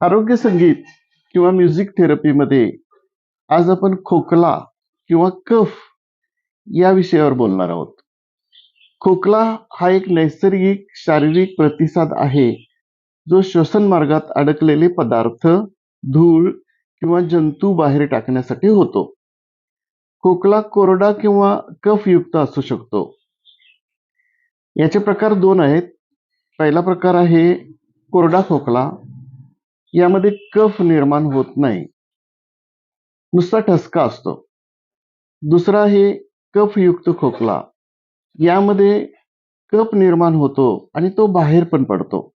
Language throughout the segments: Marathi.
आरोग्य संगीत किंवा म्युझिक थेरपीमध्ये आज आपण खोकला किंवा कफ या विषयावर बोलणार आहोत. खोकला हा एक नैसर्गिक शारीरिक प्रतिसाद आहे जो श्वसन मार्गात अडकलेले पदार्थ धूळ किंवा जंतू बाहेर टाकण्यासाठी होतो. खोकला कोरडा किंवा कफयुक्त असू शकतो. याचे प्रकार दोन आहेत. पहिला प्रकार आहे कोरडा खोकला यामध्ये कफ निर्माण होत नाही. नुसता ठसका असतो. दुसरा हे कफयुक्त खोकला. यामध्ये कफ निर्माण होतो आणि तो बाहेर पण पडतो.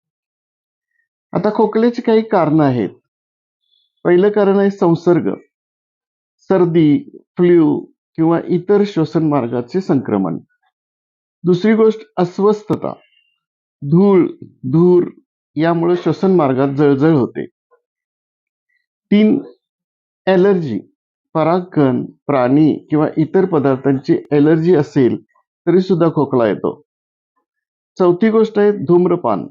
आता खोकल्याची काही कारणं आहेत. पहिलं कारण आहे संसर्ग. सर्दी फ्ल्यू किंवा इतर श्वसन मार्गाचे संक्रमण. दुसरी गोष्ट अस्वस्थता. धूळ धूर यामुळे श्वसन मार्गात जळजळ होते. तीन ॲलर्जी परागकण प्राणी किंवा इतर पदार्थांची ॲलर्जी असेल तरी सुद्धा खोकला येतो. चौथी गोष्ट आहे धूम्रपान.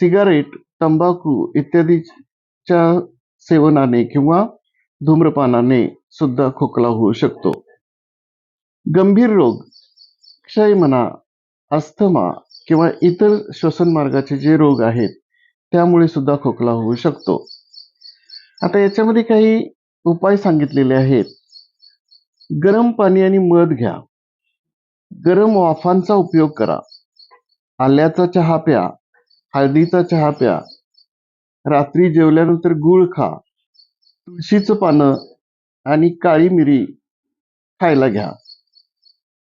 सिगारेट तंबाखू इत्यादीच्या सेवनाने किंवा धूम्रपानाने सुद्धा खोकला होऊ शकतो. गंभीर रोग क्षय म्हणा अस्थमा किंवा इतर श्वसन मार्गाचे जे रोग आहेत त्यामुळे सुद्धा खोकला होऊ शकतो. आता याच्यामध्ये काही उपाय सांगितलेले आहेत. गरम पाणी आणि मध घ्या. गरम वाफांचा उपयोग करा. आल्याचा चहा प्या हळदीचा चहा प्या. रात्री जेवल्यानंतर गूळ खा. तुळशीचं पानं आणि काळी मिरी खायला घ्या.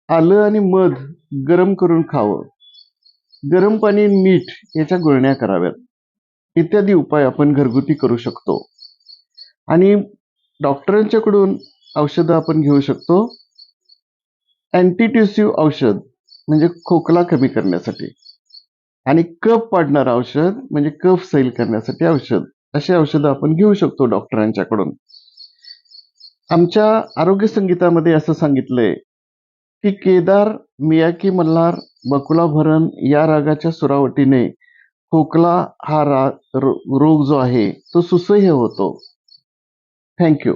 आलं आणि मध गरम करून खावं. गरम पाणी मीठ याच्या गुळण्या कराव्यात. इत्यादी उपाय आपण घरगुती करू शकतो. आणि डॉक्टरांच्याकडून औषधं आपण घेऊ शकतो. अँटीट्युसिव्ह औषध म्हणजे खोकला कमी करण्यासाठी. आणि कफ पाडणारं औषध म्हणजे कफ सैल करण्यासाठी औषध. अशी औषधं आपण घेऊ शकतो डॉक्टरांच्याकडून. आमच्या आरोग्य संगीतामध्ये असं सांगितलंय की केदार मियाकी मल्हार बकुला भरण या रागाच्या सुरावटीने खोकला हा रा रोग जो आहे तो सुसह्य होतो. थँक्यू